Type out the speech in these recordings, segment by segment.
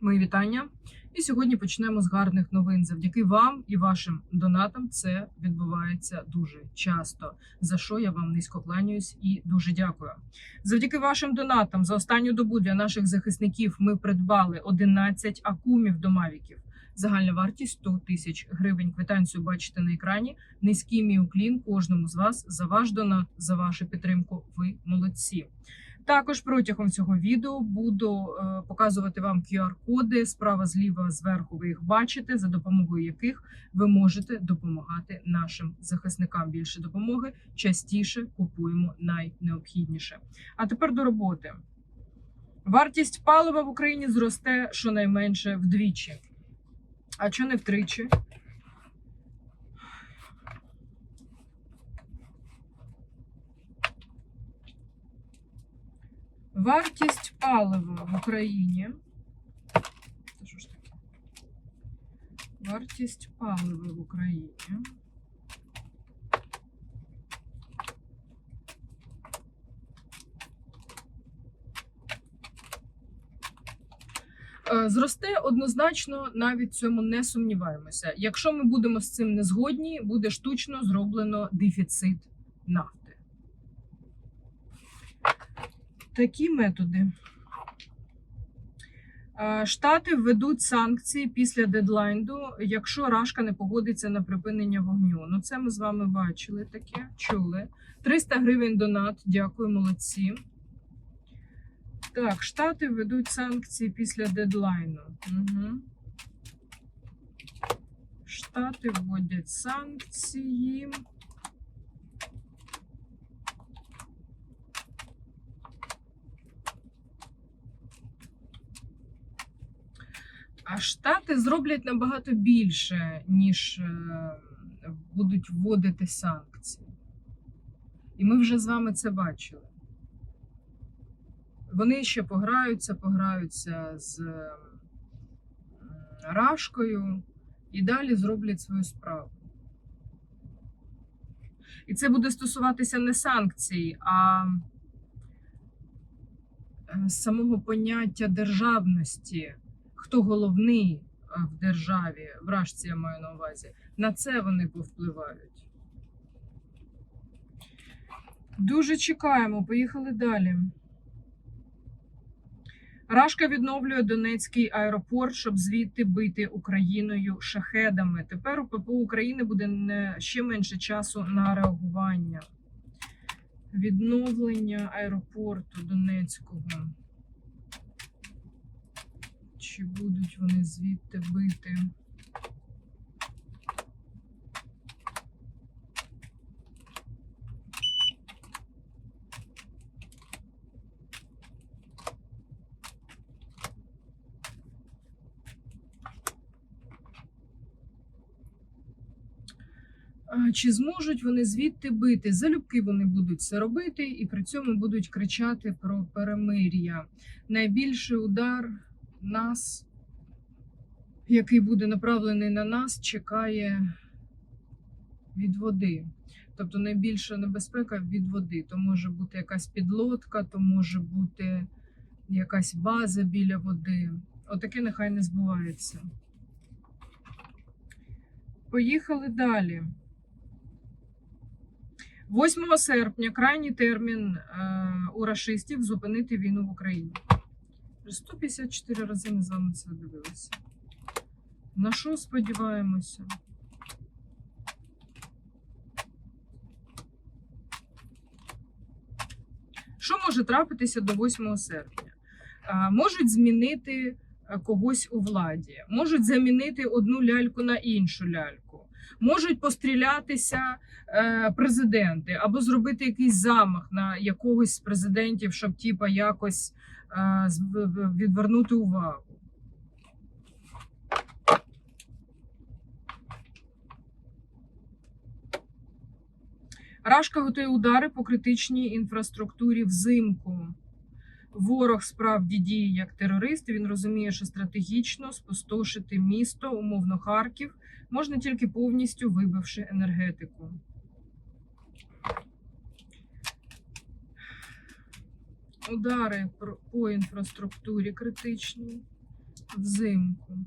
Мої вітання. І сьогодні почнемо з гарних новин. Завдяки вам і вашим донатам це відбувається дуже часто. За що я вам низько кланяюсь і дуже дякую. Завдяки вашим донатам за останню добу для наших захисників ми придбали 11 акумів до мавіків. Загальна вартість 100 тисяч гривень. Квитанцію бачите на екрані. Низький мій уклін кожному з вас за ваш донат, за вашу підтримку. Ви молодці. Також протягом цього відео буду е, показувати вам QR-коди справа, зліва, зверху. Ви їх бачите, за допомогою яких ви можете допомагати нашим захисникам. Більше допомоги частіше купуємо найнеобхідніше. А тепер до роботи. Вартість палива в Україні зросте щонайменше вдвічі. А що не втричі? Вартість палива в Україні. Що ж таке? Вартість палива в Україні. Е, Зросте однозначно, навіть цьому не сумніваємося. Якщо ми будемо з цим не згодні, буде штучно зроблено дефіцит нафти. Такі методи. Е, Штати введуть санкції після дедлайну, якщо Рашка не погодиться на припинення вогню. Ну, це ми з вами бачили таке, чули. 300 гривень донат. Дякую, молодці. Так, Штати введуть санкції після дедлайну. Угу. Штати вводять санкції. А Штати зроблять набагато більше, ніж е, будуть вводити санкції. І ми вже з вами це бачили. Вони ще пограються, пограються з Рашкою і далі зроблять свою справу. І це буде стосуватися не санкцій, а е, самого поняття державності, хто головний е, в державі, в Рашці я маю на увазі. На це вони повпливають. Дуже чекаємо, поїхали далі. Рашка відновлює Донецький аеропорт, щоб звідти бити Україною шахедами. Тепер у ППО України буде ще менше часу на реагування. Відновлення аеропорту Донецького. Чи будуть вони звідти бити? Чи зможуть вони звідти бити? Залюбки вони будуть це робити і при цьому будуть кричати про перемир'я. Найбільший удар нас, який буде направлений на нас, чекає від води. Тобто найбільша небезпека від води. То може бути якась підлодка, то може бути якась база біля води. Отаке нехай не збувається. Поїхали далі. 8 серпня крайній термін е, у рашистів зупинити війну в Україні. Вже 154 рази ми з вами це дивилися. На що сподіваємося? Що може трапитися до 8 серпня? Можуть змінити когось у владі, можуть замінити одну ляльку на іншу ляльку, можуть пострілятися е, президенти або зробити якийсь замах на якогось з президентів, щоб типа якось відвернути увагу. Рашка готує удари по критичній інфраструктурі взимку. Ворог справді діє як терорист. Він розуміє, що стратегічно спустошити місто, умовно Харків, можна тільки повністю вибивши енергетику. Удари по інфраструктурі критичній. взимку.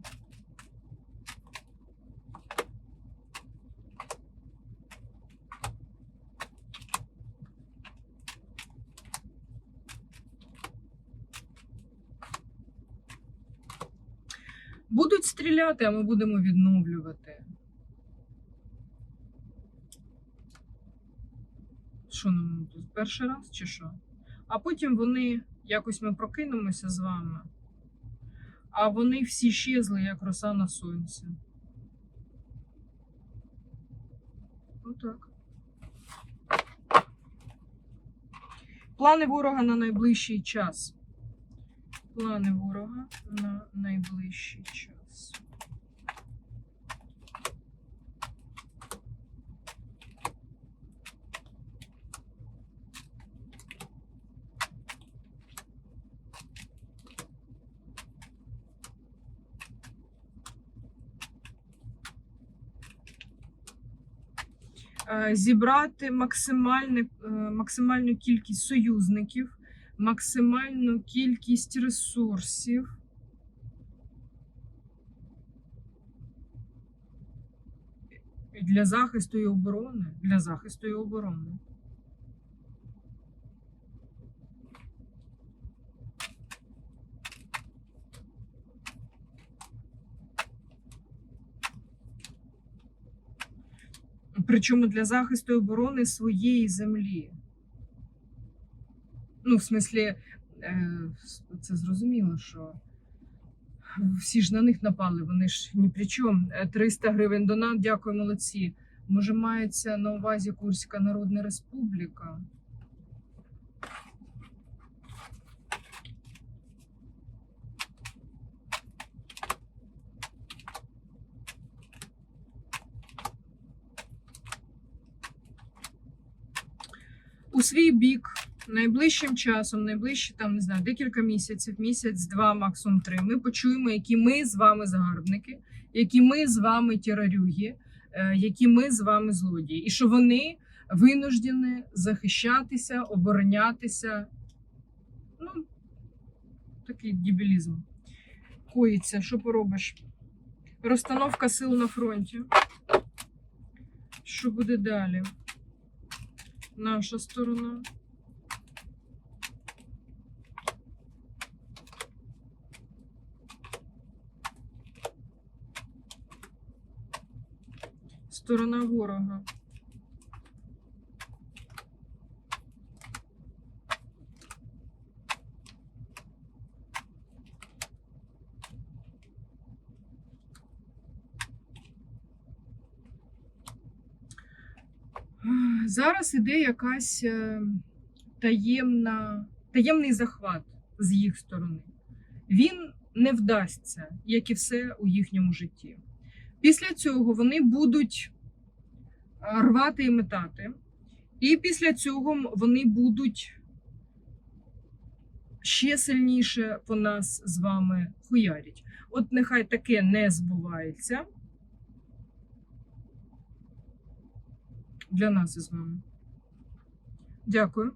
Будуть стріляти, а ми будемо відновлювати. Що нам тут перший раз чи що? А потім вони якось ми прокинемося з вами, а вони всі щезли, як роса на сонці. Отак. Плани ворога на найближчий час. Плани ворога на найближчий час. Зібрати максимальне, е, максимальну кількість союзників, максимальну кількість ресурсів. Для захисту і оборони. Для захисту і оборони. Причому для захисту і оборони своєї землі. Ну, в смислі, е, це зрозуміло, що всі ж на них напали, вони ж ні при чому. Е, 300 гривень донат, дякую, молодці. Може, мається на увазі Курська Народна Республіка? У свій бік найближчим часом, найближчі там не знаю, декілька місяців, місяць, два, максимум три. Ми почуємо, які ми з вами загарбники, які ми з вами терорюги, е, які ми з вами злодії, і що вони винуждені захищатися, оборонятися. Ну, такий дебілізм. Коїться, що поробиш? Розстановка сил на фронті. Що буде далі? Наша сторона. Сторона ворога. Зараз іде якась е, таємна, таємний захват з їх сторони. Він не вдасться, як і все у їхньому житті. Після цього вони будуть е, рвати і метати, і після цього вони будуть ще сильніше по нас з вами хуярять. От нехай таке не збувається. Для нас із вами. Дякую.